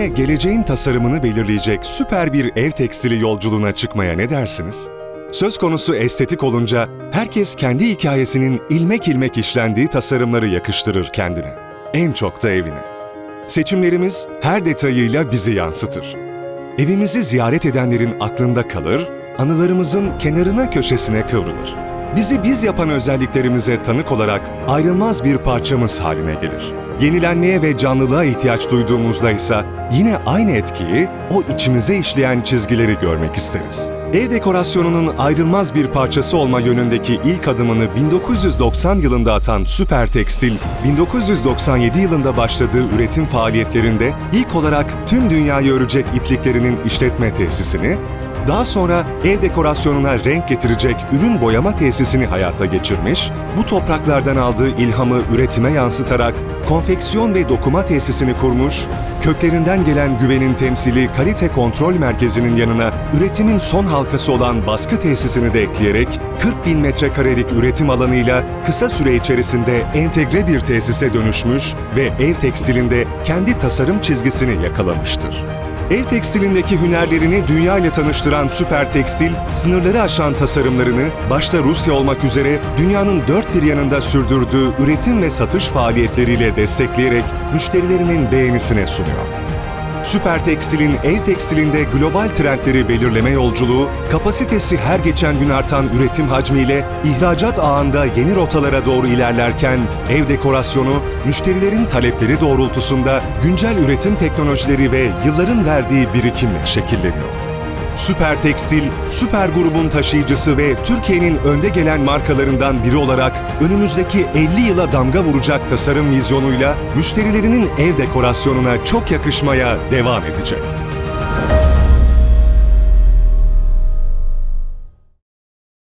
Yine geleceğin tasarımını belirleyecek süper bir ev tekstili yolculuğuna çıkmaya ne dersiniz? Söz konusu estetik olunca herkes kendi hikayesinin ilmek ilmek işlendiği tasarımları yakıştırır kendine. En çok da evine. Seçimlerimiz her detayıyla bizi yansıtır. Evimizi ziyaret edenlerin aklında kalır, anılarımızın kenarına köşesine kıvrılır. Bizi biz yapan özelliklerimize tanık olarak ayrılmaz bir parçamız haline gelir. Yenilenmeye ve canlılığa ihtiyaç duyduğumuzda ise yine aynı etkiyi o içimize işleyen çizgileri görmek isteriz. Ev dekorasyonunun ayrılmaz bir parçası olma yönündeki ilk adımını 1990 yılında atan Süper Tekstil, 1997 yılında başladığı üretim faaliyetlerinde ilk olarak tüm dünyayı örecek ipliklerinin işletme tesisini, daha sonra ev dekorasyonuna renk getirecek ürün boyama tesisini hayata geçirmiş, bu topraklardan aldığı ilhamı üretime yansıtarak konfeksiyon ve dokuma tesisini kurmuş, köklerinden gelen güvenin temsili kalite kontrol merkezinin yanına üretimin son halkası olan baskı tesisini de ekleyerek 40 bin metrekarelik üretim alanıyla kısa süre içerisinde entegre bir tesise dönüşmüş ve ev tekstilinde kendi tasarım çizgisini yakalamıştır. Ev tekstilindeki hünerlerini dünya ile tanıştıran Süper Tekstil, sınırları aşan tasarımlarını başta Rusya olmak üzere dünyanın dört bir yanında sürdürdüğü üretim ve satış faaliyetleriyle destekleyerek müşterilerinin beğenisine sunuyor. Süper Tekstil'in ev tekstilinde global trendleri belirleme yolculuğu, kapasitesi her geçen gün artan üretim hacmiyle ihracat ağında yeni rotalara doğru ilerlerken ev dekorasyonu, müşterilerin talepleri doğrultusunda güncel üretim teknolojileri ve yılların verdiği birikimle şekilleniyor. Süper Tekstil, Süper grubun taşıyıcısı ve Türkiye'nin önde gelen markalarından biri olarak önümüzdeki 50 yıla damga vuracak tasarım vizyonuyla müşterilerinin ev dekorasyonuna çok yakışmaya devam edecek.